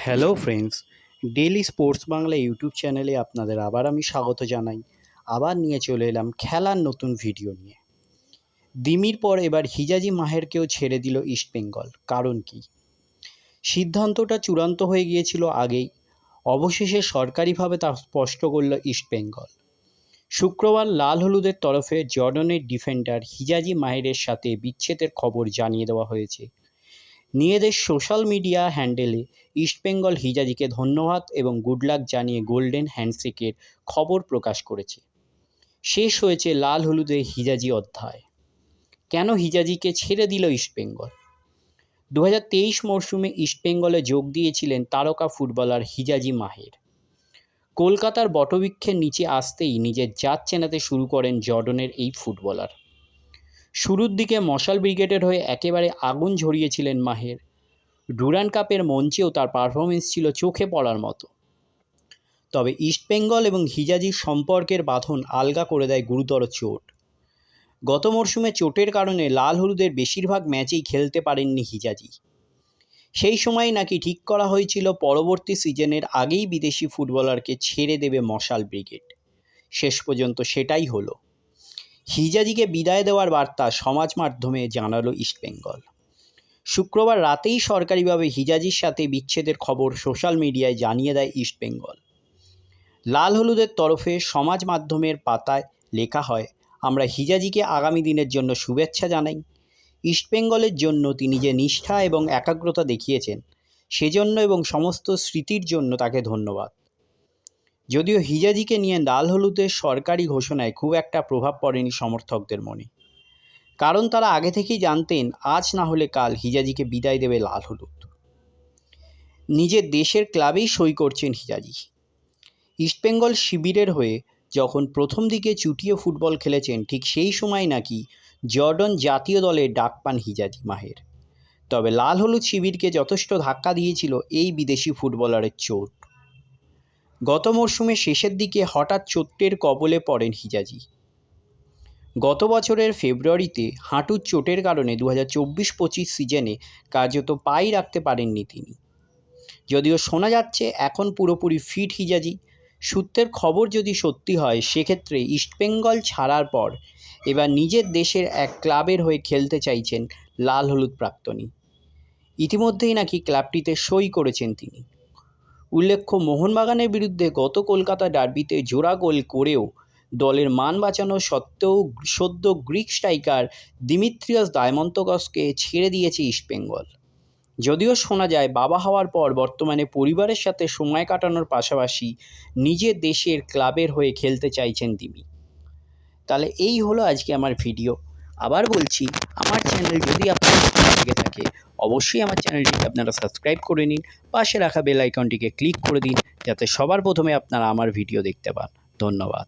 Hello friends daily sports Bangla YouTube চ্যানেলে আপনাদের আবার আমি স্বাগত জানাই। আবার নিয়ে চলে এলাম খেলার নতুন ভিডিও নিয়ে। দিমির পর এবার হিজাজি মাহেরকেও ছেড়ে দিল ইস্টবেঙ্গল কারণ কি? সিদ্ধান্তটা চূড়ান্ত হয়ে গিয়েছিল আগেই। অবশেষে সরকারিভাবে তা স্পষ্ট করল ইস্টবেঙ্গল শুক্রবার লাল হলুদের তরফে জর্ডনের ডিফেন্ডার হিজাজি মাহেরের সাথে বিচ্ছেদের খবর জানিয়ে দেওয়া হয়েছে। নিজেদের সোশ্যাল মিডিয়া হ্যান্ডেলে ইস্টবেঙ্গল হিজাজিকে ধন্যবাদ এবং গুড লাক জানিয়ে গোল্ডেন হ্যান্ডশেকের খবর প্রকাশ করেছে। শেষ হয়েছে লাল হলুদে হিজাজি অধ্যায়। কেন হিজাজিকে ছেড়ে দিল ইস্টবেঙ্গল দু হাজার তেইশ মরশুমে ইস্টবেঙ্গলে যোগ দিয়েছিলেন তারকা ফুটবলার হিজাজি মাহের। কলকাতার বটবৃক্ষের নিচে আসতেই নিজের জাত চেনাতে শুরু করেন জর্ডনের এই ফুটবলার। শুরুর দিকে মশাল ব্রিগেডের হয়ে একেবারে আগুন ঝরিয়েছিলেন মাহের। ডুরান কাপের মঞ্চেও তার পারফরমেন্স ছিল চোখে পড়ার মতো। তবে ইস্টবেঙ্গল এবং হিজাজির সম্পর্কের বাঁধন আলগা করে দেয় গুরুতর চোট। গত মরশুমে চোটের কারণে লাল হলুদের বেশিরভাগ ম্যাচেই খেলতে পারেননি হিজাজি। সেই সময় নাকি ঠিক করা হয়েছিল পরবর্তী সিজনের আগেই বিদেশি ফুটবলারকে ছেড়ে দেবে মশাল ব্রিগেড। শেষ পর্যন্ত সেটাই হলো। হিজাজিকে বিদায় দেওয়ার বার্তা সমাজ মাধ্যমে জানালো ইস্টবেঙ্গল শুক্রবার রাতেই সরকারিভাবে হিজাজির সাথে বিচ্ছেদের খবর সোশ্যাল মিডিয়ায় জানিয়ে দেয় ইস্টবেঙ্গল লাল হলুদের তরফে সমাজ মাধ্যমের পাতায় লেখা হয়, আমরা হিজাজিকে আগামী দিনের জন্য শুভেচ্ছা জানাই। ইস্টবেঙ্গলের জন্য তিনি যে নিষ্ঠা এবং একাগ্রতা দেখিয়েছেন, সেজন্য এবং সমস্ত স্মৃতির জন্য তাকে ধন্যবাদ। যদিও হিজাজিকে নিয়ে লাল হলুদের সরকারি ঘোষণায় খুব একটা প্রভাব পড়েনি সমর্থকদের মনে। কারণ তারা আগে থেকেই জানতেন, আজ না হলে কাল হিজাজিকে বিদায় দেবে লাল হলুদ। নিজের দেশের ক্লাবেই সই করছেন হিজাজি। ইস্টবেঙ্গল শিবিরের হয়ে যখন প্রথম দিকে চুটিয়ে ফুটবল খেলেছেন, ঠিক সেই সময় নাকি জর্ডন জাতীয় দলে ডাক পান হিজাজি মাহের। তবে লাল হলুদ শিবিরকে যথেষ্ট ধাক্কা দিয়েছিল এই বিদেশি ফুটবলারের চোট। গত মরশুমে শেষের দিকে হঠাৎ চোটের কবলে পড়েন হিজাজি। গত বছরের ফেব্রুয়ারিতে হাঁটুর চোটের কারণে দু হাজার চব্বিশ পঁচিশ সিজনে কার্যত পাই রাখতে পারেননি তিনি। যদিও শোনা যাচ্ছে এখন পুরোপুরি ফিট হিজাজি। সূত্রের খবর যদি সত্যি হয়, সেক্ষেত্রে ইস্টবেঙ্গল ছাড়ার পর এবার নিজের দেশের এক ক্লাবের হয়ে খেলতে চাইছেন লাল হলুদ প্রাক্তনী। ইতিমধ্যেই নাকি ক্লাবটিতে সই করেছেন তিনি। উল্লেখ্য, মোহনবাগানের বিরুদ্ধে গত কলকাতা ডার্বিতে জোড়া গোল করেও দলের মান বাঁচানো সত্ত্বেও সদ্য গ্রিক স্ট্রাইকার দিমিত্রিয়াস দায়মন্তকসকে ছেড়ে দিয়েছে ইস্টবেঙ্গল যদিও শোনা যায়, বাবা হওয়ার পর বর্তমানে পরিবারের সাথে সময় কাটানোর পাশাপাশি নিজের দেশের ক্লাবের হয়ে খেলতে চাইছেন তিনি। তাহলে এই হলো আজকে আমার ভিডিও। আবার বলছি, আমার চ্যানেল যদি আপনার ভালো লেগে থাকে অবশ্যই আমার চ্যানেলটিকে আপনারা সাবস্ক্রাইব করে নিন, পাশে রাখা বেল আইকনটিকে ক্লিক করে দিন, যাতে সবার প্রথমে আপনারা আমার ভিডিও দেখতে পান। ধন্যবাদ।